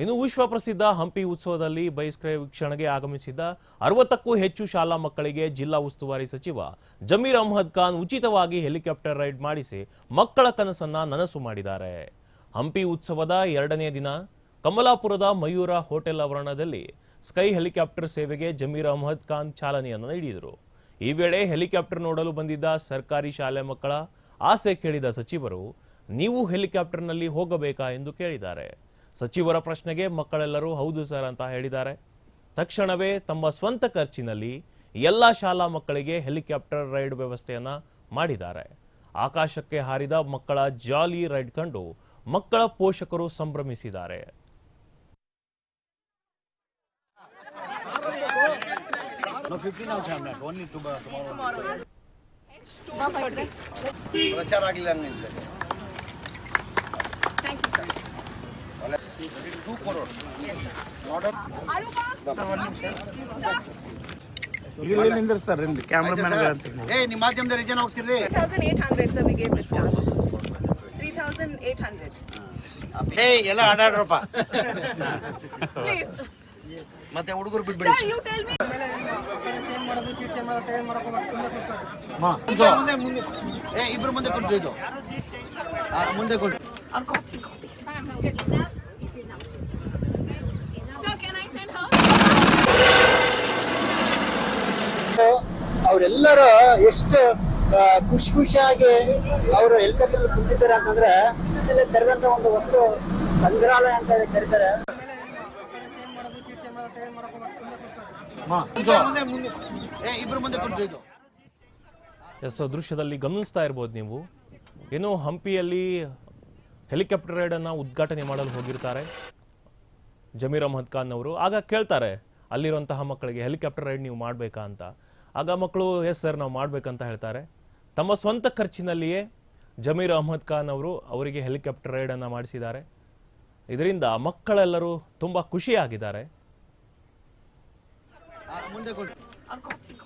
ಇನ್ನು ವಿಶ್ವ ಪ್ರಸಿದ್ಧ ಹಂಪಿ ಉತ್ಸವದಲ್ಲಿ ಬಹಿಷ್ಕೃ ವೀಕ್ಷಣೆಗೆ ಆಗಮಿಸಿದ್ದ ಅರವತ್ತಕ್ಕೂ ಹೆಚ್ಚು ಶಾಲಾ ಮಕ್ಕಳಿಗೆ ಜಿಲ್ಲಾ ಉಸ್ತುವಾರಿ ಸಚಿವ ಜಮೀರ್ ಅಹ್ಮದ್ ಖಾನ್ ಉಚಿತವಾಗಿ ಹೆಲಿಕಾಪ್ಟರ್ ರೈಡ್ ಮಾಡಿಸಿ ಮಕ್ಕಳ ಕನಸನ್ನ ನನಸು ಮಾಡಿದ್ದಾರೆ. ಹಂಪಿ ಉತ್ಸವದ ಎರಡನೇ ದಿನ ಕಮಲಾಪುರದ ಮಯೂರ ಹೋಟೆಲ್ ಆವರಣದಲ್ಲಿ ಸ್ಕೈ ಹೆಲಿಕಾಪ್ಟರ್ ಸೇವೆಗೆ ಜಮೀರ್ ಅಹ್ಮದ್ ಖಾನ್ ಚಾಲನೆಯನ್ನು ನೀಡಿದರು. ಈ ವೇಳೆ ಹೆಲಿಕಾಪ್ಟರ್ ನೋಡಲು ಬಂದಿದ್ದ ಸರ್ಕಾರಿ ಶಾಲೆ ಮಕ್ಕಳ ಆಸೆ ಕೇಳಿದ ಸಚಿವರು, ನೀವು ಹೆಲಿಕಾಪ್ಟರ್ನಲ್ಲಿ ಹೋಗಬೇಕಾ? ಎಂದು ಕೇಳಿದ್ದಾರೆ. ಸಚಿವರ ಪ್ರಶ್ನೆಗೆ ಮಕ್ಕಳೆಲ್ಲರೂ ಹೌದು ಸರ್ ಅಂತ ಹೇಳಿದ್ದಾರೆ. ತಕ್ಷಣವೇ ತಮ್ಮ ಸ್ವಂತ ಖರ್ಚಿನಲ್ಲಿ ಎಲ್ಲ ಶಾಲಾ ಮಕ್ಕಳಿಗೆ ಹೆಲಿಕಾಪ್ಟರ್ ರೈಡ್ ವ್ಯವಸ್ಥೆಯನ್ನು ಮಾಡಿದ್ದಾರೆ. ಆಕಾಶಕ್ಕೆ ಹಾರಿದ ಮಕ್ಕಳ ಜಾಲಿ ರೈಡ್ ಕಂಡು ಮಕ್ಕಳ ಪೋಷಕರು ಸಂಭ್ರಮಿಸಿದ್ದಾರೆ. No, ಟೂ ಕರೋಡ್ ಇಲ್ಲಿ ನಿಂದಿರ್ಸ್ತಾರೆ ಇಲ್ಲಿ ಕ್ಯಾಮ್ರಾಮನ್ ಏ ನಿಮ್ಮ ಮಾಧ್ಯಮದಲ್ಲಿ ಜನ ಹೋಗ್ತಿರ್ರಿ 3,800, sir, we gave discount. 3,800. ಏ ಎಲ್ಲ ಆಡಾಡ್ರಪ್ಪ Please. ಮತ್ತೆ ಹುಡುಗರು ಬಿಟ್ಬಿಡಿ Sir, you tell me. ಇದು. ಏ ಇಬ್ರು ಮುಂದೆ ಕುಂತು ಇದು ಮುಂದೆ ಕುಂತು Sir, ಅವರೆಲ್ಲರೂ ಎಷ್ಟು ಖುಷಿ ಖುಷಿಯಾಗಿ ಅವರು ಹೆಲಿಕಾಪ್ಟರ್ ಕುಂತಿದ್ದಾರೆ ಅಂತಂದ್ರೆ ತೆರೆದಂತ ಒಂದು ವಸ್ತು ಸಂಗ್ರಹಾಲಯ ಅಂತ ಹೇಳಿ ಕರೀತಾರೆ. ಎಸ್ ದೃಶ್ಯದಲ್ಲಿ ಗಮನಿಸ್ತಾ ಇರ್ಬೋದು ನೀವು. ಏನು ಹಂಪಿಯಲ್ಲಿ ಹೆಲಿಕಾಪ್ಟರ್ ರೈಡನ್ನು ಉದ್ಘಾಟನೆ ಮಾಡಲು ಹೋಗಿರ್ತಾರೆ ಜಮೀರ್ ಅಹಮದ್ ಖಾನ್ ಅವರು. ಆಗ ಕೇಳ್ತಾರೆ ಅಲ್ಲಿರುವಂತಹ ಮಕ್ಕಳಿಗೆ ಹೆಲಿಕಾಪ್ಟರ್ ರೈಡ್ ನೀವು ಮಾಡಬೇಕಾ ಅಂತ. ಆಗ ಮಕ್ಕಳು ಎಸ್ ಸರ್ ನಾವು ಮಾಡಬೇಕಂತ ಹೇಳ್ತಾರೆ. ತಮ್ಮ ಸ್ವಂತ ಖರ್ಚಿನಲ್ಲಿಯೇ ಜಮೀರ್ ಅಹ್ಮದ್ ಖಾನ್ ಅವರು ಅವರಿಗೆ ಹೆಲಿಕಾಪ್ಟರ್ ರೈಡನ್ನು ಮಾಡಿಸಿದ್ದಾರೆ. ಇದರಿಂದ ಮಕ್ಕಳೆಲ್ಲರೂ ತುಂಬ ಖುಷಿಯಾಗಿದ್ದಾರೆ. ಆ, ಮುಂದೆ ಕುಂತು